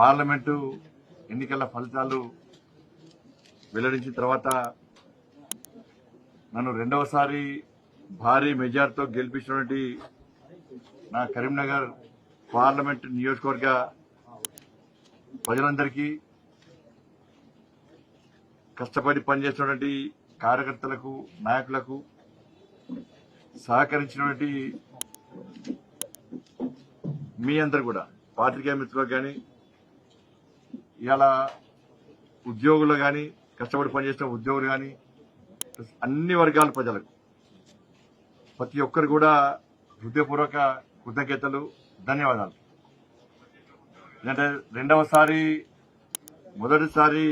Parliament ఎన్నికల ఫలితాలు వెల్లడించిన తర్వాత నన్ను రెండవసారి భారీ మెజార్టీతో గెలిపించినటువంటి నా కరీంనగర్ పార్లమెంట్ నియోజకవర్గ ప్రజలందరికీ కష్టపడి పనిచేసినటువంటి కార్యకర్తలకు నాయకులకు సహకరించినటువంటి మీ అందరు కూడా పాత్రికేయ మిత్రులకు కానీ ఇవాళ ఉద్యోగులు కానీ కష్టపడి పనిచేసిన ఉద్యోగులు కానీ అన్ని వర్గాల ప్రజలకు ప్రతి ఒక్కరు కూడా హృదయపూర్వక కృతజ్ఞతలు ధన్యవాదాలు. ఎందుకంటే రెండవసారి మొదటిసారి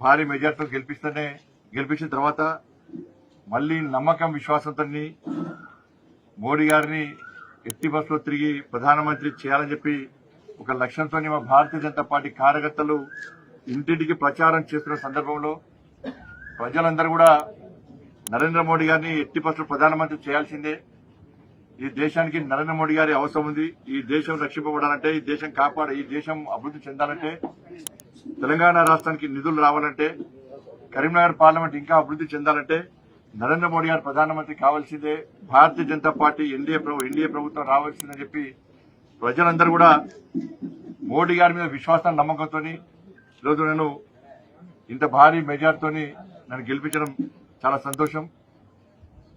భారీ మెజార్టీతో గెలిపిస్తేనే గెలిపించిన తర్వాత మళ్ళీ నమ్మకం విశ్వాసంతో మోడీ గారిని ఎట్టి బస్సులో తిరిగి ప్రధానమంత్రి చేయాలని చెప్పి ఒక లక్ష్యంతో మా భారతీయ జనతా పార్టీ కార్యకర్తలు ఇంటింటికి ప్రచారం చేస్తున్న సందర్భంలో ప్రజలందరూ కూడా నరేంద్ర మోడీ గారిని ఎట్టి బస్సులో ప్రధానమంత్రి చేయాల్సిందే. ఈ దేశానికి నరేంద్ర మోడీ గారి అవసరం ఉంది. ఈ దేశం రక్షింపబడాలంటే ఈ దేశం కాపాడ ఈ దేశం అభివృద్ధి చెందాలంటే తెలంగాణ రాష్ట్రానికి నిధులు రావాలంటే కరీంనగర్ పార్లమెంట్ ఇంకా అభివృద్ధి చెందాలంటే నరేంద్ర మోడీ గారు ప్రధానమంత్రి కావాల్సిందే. Bharatiya Janata party NDA NDA ప్రభుత్వం రావాల్సిందని చెప్పి ప్రజలందరూ కూడా మోడీ గారి మీద విశ్వాసం నమ్మకంతో ఈరోజు నేను ఇంత భారీ మెజార్టీతో నన్ను గెలిపించడం చాలా సంతోషం.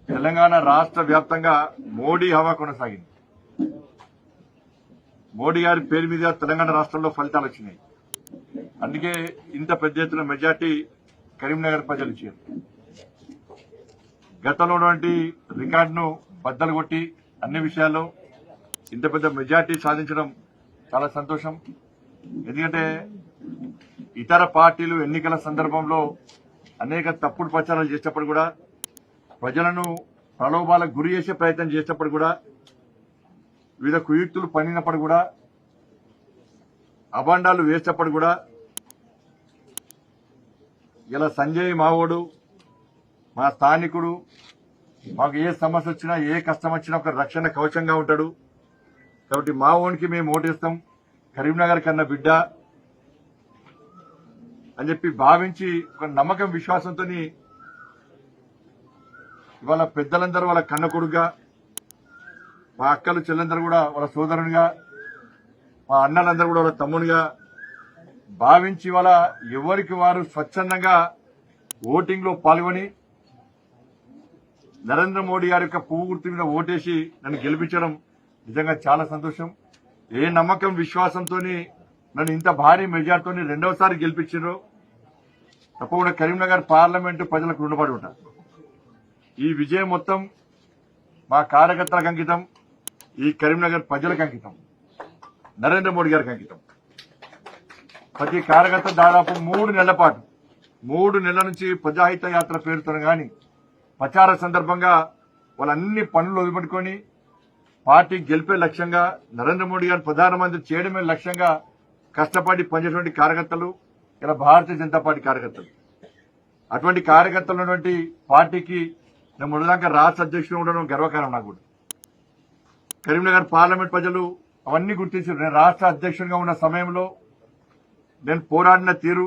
తెలంగాణ రాష్ట్ర వ్యాప్తంగా మోడీ హవా కొనసాగింది. మోడీ గారి పేరు మీద తెలంగాణ రాష్ట్రంలో ఫలితాలు వచ్చినాయి. అందుకే ఇంత పెద్ద ఎత్తున మెజార్టీ కరీంనగర్ ప్రజలు ఇచ్చారు. గతంలో ఉన్నటువంటి రికార్డును బద్దలు కొట్టి అన్ని విషయాల్లో ఇంత పెద్ద మెజార్టీ సాధించడం చాలా సంతోషం. ఎందుకంటే ఇతర పార్టీలు ఎన్నికల సందర్భంలో అనేక తప్పుడు ప్రచారాలు చేసేటప్పుడు కూడా ప్రజలను ప్రలోభాలకు గురి చేసే ప్రయత్నం చేసేటప్పుడు కూడా వివిధ కుయుక్తులు పనినప్పుడు కూడా అభాండాలు వేసేటప్పుడు కూడా ఇలా సంజయ్ మావోడు మా స్థానికుడు మాకు ఏ సమస్య వచ్చినా ఏ కష్టం వచ్చినా ఒక రక్షణ కవచంగా ఉంటాడు. కాబట్టి మా ఓనికి మేము ఓటేస్తాం. కరీంనగర్ కన్నా బిడ్డ అని చెప్పి భావించి ఒక నమ్మకం విశ్వాసంతో ఇవాళ పెద్దలందరూ వాళ్ళ కన్న కొడుకుగా మా అక్కలు చెల్లందరూ కూడా వాళ్ళ సోదరునిగా మా అన్నలందరూ కూడా వాళ్ళ తమ్మునిగా భావించి వాళ్ళ ఎవరికి వారు స్వచ్ఛందంగా ఓటింగ్లో పాల్గొని నరేంద్ర మోడీ గారి యొక్క పువ్వు గుర్తు మీద ఓటేసి నన్ను గెలిపించడం నిజంగా చాలా సంతోషం. ఏ నమ్మకం విశ్వాసంతో నన్ను ఇంత భారీ మెజార్టీతో రెండవసారి గెలిపించారు తప్పకుండా కరీంనగర్ పార్లమెంటు ప్రజలకు రుణపడి ఉంటారు ఈ విజయం మొత్తం మా కార్యకర్తలకు అంకితం ఈ కరీంనగర్ ప్రజలకు అంకితం నరేంద్ర మోడీ గారికి అంకితం ప్రతి కార్యకర్త దాదాపు మూడు నెలల పాటు మూడు నెలల నుంచి ప్రజాహిత యాత్ర పేరుతో గాని ప్రచార సందర్భంగా వాళ్ళన్ని పనులు వదిలిపెట్టుకొని పార్టీ గెలిపే లక్ష్యంగా నరేంద్ర మోడీ గారిని ప్రధానమంత్రి చేయడమే లక్ష్యంగా కష్టపడి పనిచేటువంటి కార్యకర్తలు ఇలా భారతీయ జనతా పార్టీ కార్యకర్తలు. అటువంటి కార్యకర్తలు ఉన్నటువంటి పార్టీకి నేను మొదటిదాకా రాష్ట్ర అధ్యక్షుడు ఉండడం గర్వకారం నాకు కూడా. కరీంనగర్ పార్లమెంట్ ప్రజలు అవన్నీ గుర్తించారు. నేను రాష్ట్ర అధ్యక్షుడిగా ఉన్న సమయంలో నేను పోరాడిన తీరు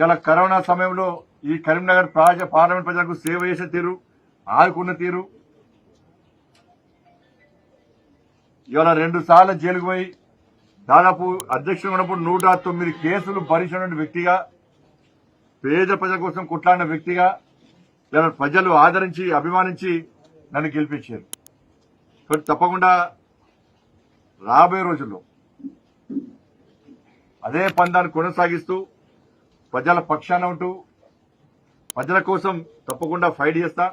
ఇలా కరోనా సమయంలో ఈ కరీంనగర్ ప్రాజ పార్లమెంట్ ప్రజలకు సేవ చేసే తీరు ఆదుకున్న తీరు ఇవాళ రెండు సార్లు జైలుకు పోయి దాదాపు అధ్యక్షుడు ఉన్నప్పుడు నూట తొమ్మిది కేసులు భరించిన వ్యక్తిగా పేద ప్రజల కోసం కొట్లాడిన వ్యక్తిగా ఇలా ప్రజలు ఆదరించి అభిమానించి నన్ను గెలిపించారు. కాబట్టి తప్పకుండా రాబోయే రోజుల్లో అదే పందాన్ని కొనసాగిస్తూ ప్రజల పక్షాన ఉంటూ ప్రజల కోసం తప్పకుండా ఫైట్ చేస్తా.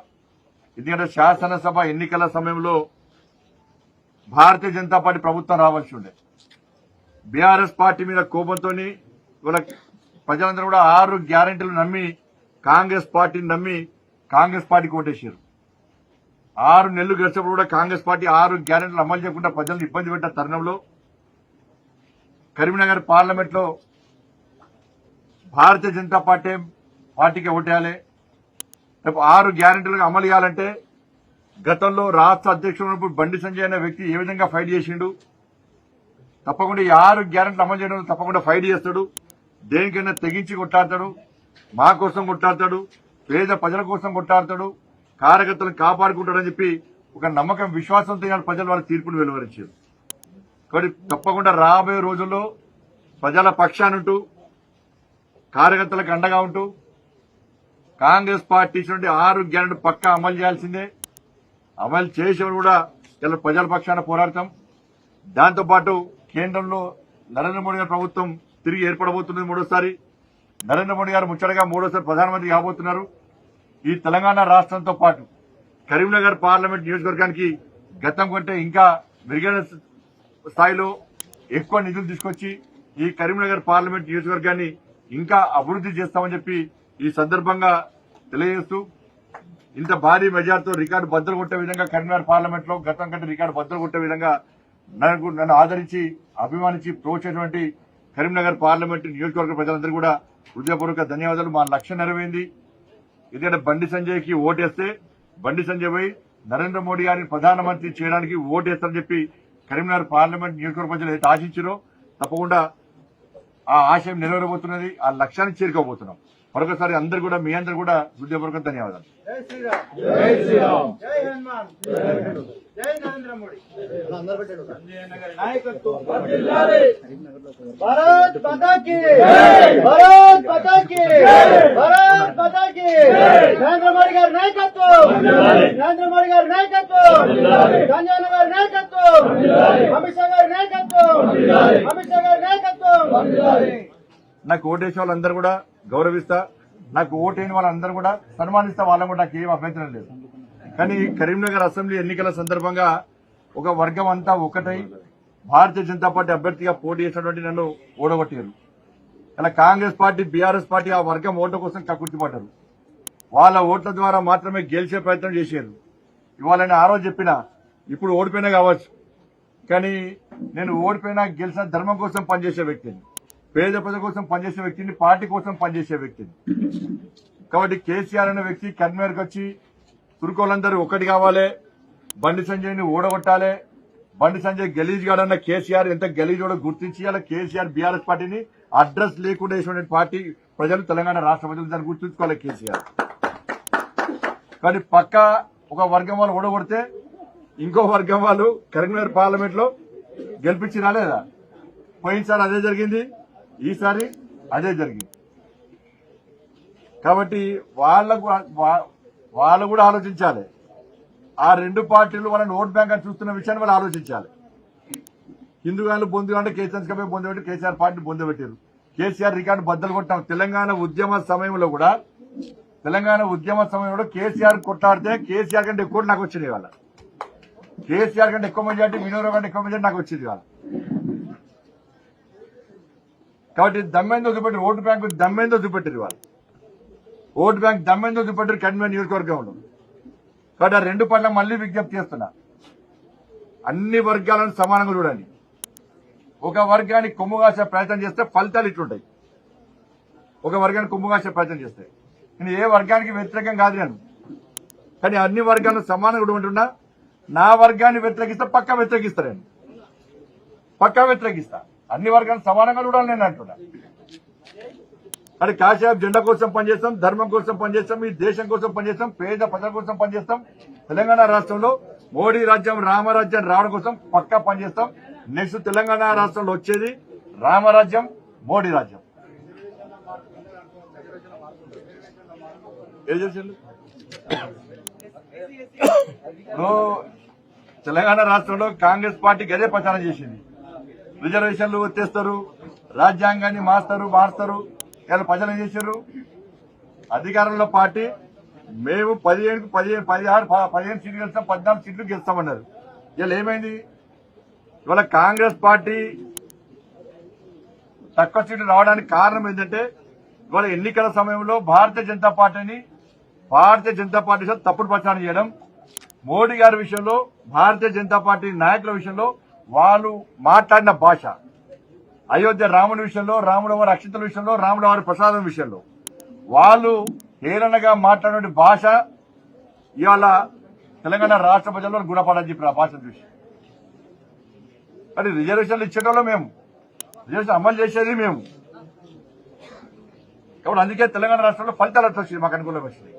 ఎందుకంటే శాసనసభ ఎన్నికల సమయంలో భారతీయ జనతా పార్టీ ప్రభుత్వం రావాల్సి ఉండే. బీఆర్ఎస్ పార్టీ మీద కోపంతో ఇవాళ ప్రజలందరూ కూడా ఆరు గ్యారెంటీలు నమ్మి కాంగ్రెస్ పార్టీని నమ్మి కాంగ్రెస్ పార్టీకి ఓటేశారు. ఆరు నెలలు గడిచినప్పుడు కూడా కాంగ్రెస్ పార్టీ ఆరు గ్యారెంటీలు అమలు చేయకుండా ప్రజలను ఇబ్బంది పెట్టిన తరుణంలో కరీంనగర్ పార్లమెంట్లో భారతీయ జనతా పార్టీ పార్టీకి ఓటేయాలి. రేపు ఆరు గ్యారెంటీలకు అమలు చేయాలంటే గతంలో రాష్ట్ర అధ్యక్షుడు ఉన్నప్పుడు బండి సంజయ్ అనే వ్యక్తి ఏ విధంగా ఫైట్ చేసిండు? తప్పకుండా ఈ ఆరు గ్యారెంట్లు అమలు చేయడం తప్పకుండా ఫైట్ చేస్తాడు. దేనికైనా తెగించి కొట్టాడతాడు మా కోసం కొట్టాడతాడు పేద ప్రజల కోసం కొట్టాడతాడు కార్యకర్తలను కాపాడుకుంటాడని చెప్పి ఒక నమ్మకం విశ్వాసంతో ఇవాళ ప్రజలు వాళ్ళ తీర్పును వెలువరించారు. కాబట్టి తప్పకుండా రాబోయే రోజుల్లో ప్రజల పక్షానుంటూ కార్యకర్తలకు అండగా ఉంటూ కాంగ్రెస్ పార్టీ నుండి ఆరు గ్యారెంటీ పక్కా అమలు చేయాల్సిందే. అమలు చేసేవారు కూడా ఇలా ప్రజల పక్షాన పోరాడతాం. దాంతోపాటు కేంద్రంలో నరేంద్ర మోడీ గారి ప్రభుత్వం తిరిగి ఏర్పడబోతున్నది మూడోసారి. నరేంద్ర మోడీ గారు ముచ్చటగా మూడోసారి ప్రధానమంత్రి కాబోతున్నారు. ఈ తెలంగాణ రాష్ట్రంతో పాటు కరీంనగర్ పార్లమెంట్ నియోజకవర్గానికి గతం కంటే ఇంకా మెరుగైన స్థాయిలో ఎక్కువ నిధులు తీసుకొచ్చి ఈ కరీంనగర్ పార్లమెంట్ నియోజకవర్గాన్ని ఇంకా అభివృద్ధి చేస్తామని చెప్పి ఈ సందర్భంగా తెలియజేస్తూ ఇంత భారీ మెజార్టీతో రికార్డు బద్దలు కొట్టే విధంగా కరీంనగర్ పార్లమెంట్లో గతం కంటే రికార్డు బద్దలు కొట్టే విధంగా నాకు నన్ను ఆదరించి అభిమానించి ప్రోత్సహించినటువంటి కరీంనగర్ పార్లమెంట్ నియోజకవర్గ ప్రజలందరూ కూడా హృదయపూర్వక ధన్యవాదాలు. మా లక్ష్యం నెరవేరింది. ఎందుకంటే బండి సంజయ్కి ఓటేస్తే బండి సంజయ్ పోయి నరేంద్ర మోడీ గారిని ప్రధానమంత్రి చేయడానికి ఓటేస్తారని చెప్పి కరీంనగర్ పార్లమెంట్ నియోజకవర్గ ప్రజలు అయితే ఆశించారో తప్పకుండా ఆ ఆశయం నెరవేరబోతున్నది ఆ లక్ష్యాన్ని చేరుకోబోతున్నాం. మరొకసారి అందరు కూడా మీ అందరు కూడా హృదయపూర్వక ధన్యవాదాలు. నరేంద్ర మోడీ. నాయకత్వం. గారి నాయకత్వం. నరేంద్ర మోడీ గారి నాయకత్వం. గంజాన గారి నాయకత్వం. అమిత్ షా గారి నాయకత్వం. అమిత్ షా గారి నాయకత్వం. నాకు ఓటేసే వాళ్ళందరూ కూడా గౌరవిస్తా నాకు ఓటైన వాళ్ళందరూ కూడా సన్మానిస్తా వాళ్ళని కూడా నాకు ఏం అభ్యంతరం లేదు. కానీ కరీంనగర్ అసెంబ్లీ ఎన్నికల సందర్భంగా ఒక వర్గం అంతా ఒకటై భారతీయ జనతా పార్టీ అభ్యర్థిగా పోటీ చేసినటువంటి నన్ను ఓడగొట్టారు. అలా కాంగ్రెస్ పార్టీ బీఆర్ఎస్ పార్టీ ఆ వర్గం ఓట్ల కోసం కక్కుర్తిపడ్డారు వాళ్ళ ఓట్ల ద్వారా మాత్రమే గెలిచే ప్రయత్నం చేశారు. ఇవాళ నేను ఆ రోజు చెప్పిన ఇప్పుడు ఓడిపోయినా కావచ్చు. కానీ నేను ఓడిపోయినా గెలిచిన ధర్మం కోసం పనిచేసే వ్యక్తిని. పేద ప్రజల కోసం పనిచేసే వ్యక్తిని పార్టీ కోసం పనిచేసే వ్యక్తిని. కాబట్టి కేసీఆర్ అనే వ్యక్తి కన్వేర్కి వచ్చి తురుకోలందరూ ఒకటి కావాలి. బండి సంజయ్ని ఓడగొట్టాలి బండి సంజయ్ గలీజ్ గాడన్న కేసీఆర్ ఎంత గలీజ్ గుర్తించి అలా కేసీఆర్ బీఆర్ఎస్ పార్టీని అడ్రస్ లేకుండా వేసినటువంటి పార్టీ ప్రజలు తెలంగాణ రాష్ట్ర ప్రజలు దాన్ని గుర్తుంచుకోవాలి కేసీఆర్. కానీ పక్క ఒక వర్గం వాళ్ళు ఓడగొడితే ఇంకో వర్గం వాళ్ళు కరీంనగర్ పార్లమెంట్లో గెలిపించి రాలేదా పోయినసారి అదే జరిగింది. ఈసారి అదే జరిగింది. కాబట్టి వాళ్ళకు వా- వాళ్ళు కూడా ఆలోచించాలి. ఆ రెండు పార్టీలు వాళ్ళని ఓట్ బ్యాంక్ అని చూస్తున్న విషయాన్ని వాళ్ళు ఆలోచించాలి. హిందుగాళ్ళు బొందు అంటే కేసీఆర్ కపే బొందబెట్టి కేసీఆర్ పార్టీ బొందబెట్టారు. కేసీఆర్ రికార్డు బద్దలు కొట్టాం తెలంగాణ ఉద్యమ సమయంలో కూడా తెలంగాణ ఉద్యమ సమయంలో కేసీఆర్ కొట్టాడితే కేసీఆర్ కంటే ఎక్కువ నాకు వచ్చింది వాళ్ళ కేసీఆర్ కంటే ఎక్కువ మెజార్టీ వినోదరావు కంటే ఎక్కువ మెజార్టీ నాకు వచ్చింది వాళ్ళ కాబట్టి దమ్మేందో చూపెట్టి ఓటు బ్యాంకు దమ్మేందో చూపెట్టారు వాళ్ళు. ఓటు బ్యాంక్ దమ్మేందో చూపెట్టారు కన్వీనర్ నియోజకవర్గంలో. కాబట్టి ఆ రెండు పట్ల మళ్ళీ విజ్ఞప్తి చేస్తున్నా. అన్ని వర్గాలను సమానంగా చూడండి ఒక వర్గానికి కొమ్ము ప్రయత్నం చేస్తే ఫలితాలు ఇట్లుంటాయి. ఒక వర్గానికి కొమ్ముగాసే ప్రయత్నం చేస్తే. నేను ఏ వర్గానికి వ్యతిరేకం కాదు నేను. కానీ అన్ని వర్గాలను సమానంగా ఉంటున్నా నా వర్గాన్ని వ్యతిరేకిస్తే పక్కా వ్యతిరేకిస్తా నేను. పక్కా వ్యతిరేకిస్తా. అన్ని వర్గాలను సమానంగా చూడాలి నేను అంటున్నా. అది కాసేపు జెండా కోసం పనిచేస్తాం ధర్మం కోసం పనిచేస్తాం ఈ దేశం కోసం పనిచేస్తాం పేద ప్రజల కోసం పనిచేస్తాం. తెలంగాణ రాష్ట్రంలో మోడీ రాజ్యం రామరాజ్యం రావడం కోసం పక్కా పనిచేస్తాం. నెక్స్ట్ తెలంగాణ రాష్ట్రంలో వచ్చేది రామరాజ్యం మోడీ రాజ్యం. ఏం చేసిండు తెలంగాణ రాష్ట్రంలో కాంగ్రెస్ పార్టీకి అదే ప్రచారం చేసింది. రిజర్వేషన్లు తెస్తారు రాజ్యాంగాన్ని మార్స్తారు మారుస్తారు. ఇలా ప్రజలు చేశారు అధికారంలో పార్టీ మేము పదిహేను పదిహేను పదిహారు పదిహేను సీట్లు గెలుస్తాం పద్నాలుగు సీట్లు గెలుస్తామన్నారు. ఇలా ఏమైంది? ఇవాళ కాంగ్రెస్ పార్టీ తక్కువ సీట్లు రావడానికి కారణం ఏంటంటే ఇవాళ ఎన్నికల సమయంలో భారతీయ జనతా పార్టీని భారతీయ జనతా పార్టీ తప్పుడు ప్రచారం చేయడం. మోడీ గారి విషయంలో భారతీయ జనతా పార్టీ నాయకుల విషయంలో వాళ్ళు మాట్లాడిన భాష. అయోధ్య రాముని విషయంలో రాముల వారి అక్షితల విషయంలో రాముల వారి ప్రసాదం విషయంలో. వాళ్ళు హేళనగా మాట్లాడిన భాష ఇవాళ తెలంగాణ రాష్ట్ర ప్రజల్లో గుణపడని చెప్పిన ఆ భాష చూసి. మరి రిజర్వేషన్లు ఇచ్చేటోళ్ళు మేము. రిజర్వేషన్ అమలు చేసేది మేము. కాబట్టి అందుకే తెలంగాణ రాష్ట్రంలో ఫలితాలు అట్లా వచ్చింది మాకు అనుకూలంగా వచ్చినాయి.